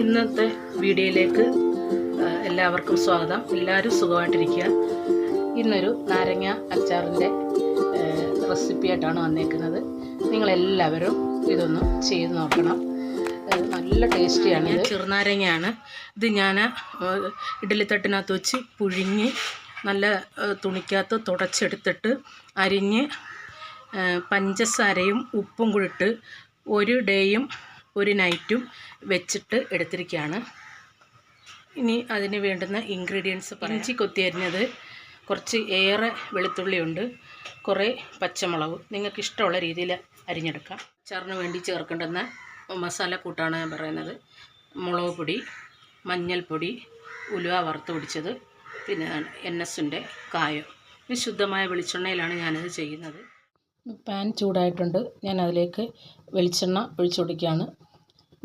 ഇന്നത്തെ വീഡിയോയിലേക്ക് എല്ലാവർക്കും സ്വാഗതം. എല്ലാവരും സുഖമായിട്ടിരിക്കുക. ഇന്നൊരു നാരങ്ങ അച്ചാറിന്റെ റെസിപ്പിയായിട്ടാണ് വന്നേക്കുന്നത്. നിങ്ങളെല്ലാവരും ഇതൊന്ന് ചെയ്ത് നോക്കണം. നല്ല ടേസ്റ്റിയാണ് ചെറുനാരങ്ങയാണ്. ഇത് ഞാൻ ഇഡലിത്തട്ടിനകത്ത് വെച്ച് പുഴുങ്ങി നല്ല തുണിക്കകത്ത് തുടച്ചെടുത്തിട്ട് അരിഞ്ഞ് പഞ്ചസാരയും ഉപ്പും കൂടിയിട്ട് ഒരു ഡേയും ഒരു നൈറ്റും വെച്ചിട്ട് എടുത്തിരിക്കുകയാണ്. ഇനി അതിന് വേണ്ടുന്ന ഇൻഗ്രീഡിയൻസ് ഇഞ്ചി കൊത്തി അരിഞ്ഞത് കുറച്ച് ഏറെ വെളുത്തുള്ളിയുണ്ട് കുറേ പച്ചമുളക് നിങ്ങൾക്ക് ഇഷ്ടമുള്ള രീതിയിൽ അരിഞ്ഞെടുക്കാം. അച്ചാറിന് വേണ്ടി ചേർക്കേണ്ടുന്ന മസാല കൂട്ടാണ് ഞാൻ പറയുന്നത്. മുളക് പൊടി മഞ്ഞൾപ്പൊടി ഉലുവ വറുത്ത് പിടിച്ചത് പിന്നെ എൻ എസിന്റെ കായം. ഇത് ശുദ്ധമായ വെളിച്ചെണ്ണയിലാണ് ഞാനത് ചെയ്യുന്നത്. പാൻ ചൂടായിട്ടുണ്ട്. ഞാൻ അതിലേക്ക് വെളിച്ചെണ്ണ ഒഴിച്ചു കൊടുക്കുകയാണ്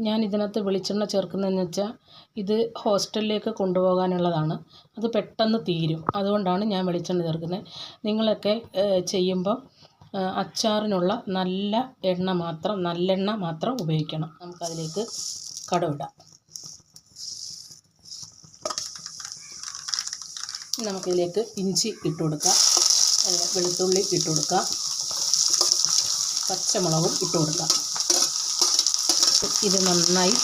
ഞാൻ ഇതിനകത്ത് വെളിച്ചെണ്ണ ചേർക്കുന്നതെന്ന് വെച്ചാൽ ഇത് ഹോസ്റ്റലിലേക്ക് കൊണ്ടുപോകാനുള്ളതാണ്. അത് പെട്ടെന്ന് തീരും. അതുകൊണ്ടാണ് ഞാൻ വെളിച്ചെണ്ണ ചേർക്കുന്നത്. നിങ്ങളൊക്കെ ചെയ്യുമ്പോൾ അച്ചാറിനുള്ള നല്ല എണ്ണ മാത്രം നല്ലെണ്ണ മാത്രം ഉപയോഗിക്കണം. നമുക്കതിലേക്ക് കടവിടാം. നമുക്കിതിലേക്ക് ഇഞ്ചി ഇട്ട് കൊടുക്കാം വെളുത്തുള്ളി ഇട്ട് കൊടുക്കാം പച്ചമുളകും ഇട്ട് കൊടുക്കാം. ഇത് നന്നായി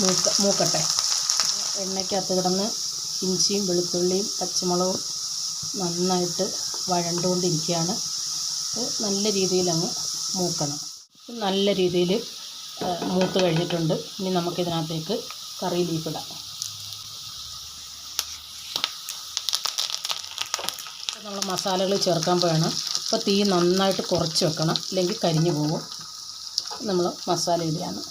മൂക്ക മൂക്കട്ടെ. എണ്ണയ്ക്കകത്ത് കിടന്ന് ഇഞ്ചിയും വെളുത്തുള്ളിയും പച്ചമുളകും നന്നായിട്ട് വഴണ്ടുകൊണ്ടിരിക്കുകയാണ്. നല്ല രീതിയിൽ അങ്ങ് മൂക്കണം നല്ല രീതിയിൽ മൂത്ത് കഴിഞ്ഞിട്ടുണ്ട്. ഇനി നമുക്കിതിനകത്തേക്ക് കറി ലീഫ് ഇടാം. നമ്മൾ മസാലകൾ ചേർക്കാൻ പോവാണ് അപ്പോൾ തീ നന്നായിട്ട് കുറച്ച് വെക്കണം. അല്ലെങ്കിൽ കരിഞ്ഞു പോകും. നമ്മൾ മസാല ഇടുകയാണ്.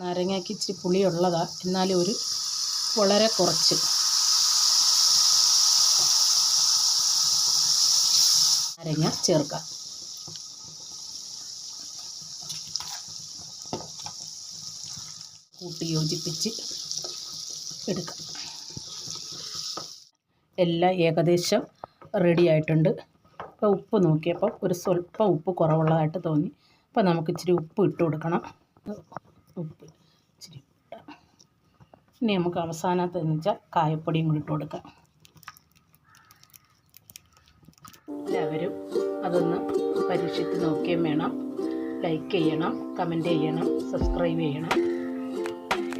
നാരങ്ങയ്ക്ക് ഇച്ചിരി പുളിയുള്ളതാണ് എന്നാലും ഒരു വളരെ കുറച്ച്. നാരങ്ങ ചേർക്കാം. കൂട്ടി യോജിപ്പിച്ച് എടുക്കാം. എല്ലാം ഏകദേശം റെഡി ആയിട്ടുണ്ട്. അപ്പോൾ ഉപ്പ് നോക്കിയപ്പോൾ ഒരു സ്വല്പം ഉപ്പ് കുറവുള്ളതായിട്ട് തോന്നി. അപ്പോൾ നമുക്ക് ഇച്ചിരി ഉപ്പ് ഇട്ട് കൊടുക്കണം. ഉപ്പ് ഇച്ചിരി. ഇനി നമുക്ക് അവസാനത്ത് എന്ന് വെച്ചാൽ കായപ്പൊടിയും കൂടി ഇട്ട് കൊടുക്കാം. എല്ലാവരും അതൊന്ന് പരീക്ഷിച്ച് നോക്കുകയും വേണം. ലൈക്ക് ചെയ്യണം കമന്റ് ചെയ്യണം സബ്സ്ക്രൈബ് ചെയ്യണം.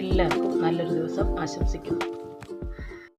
എല്ലാവർക്കും നല്ലൊരു ദിവസം ആശംസിക്കുന്നു.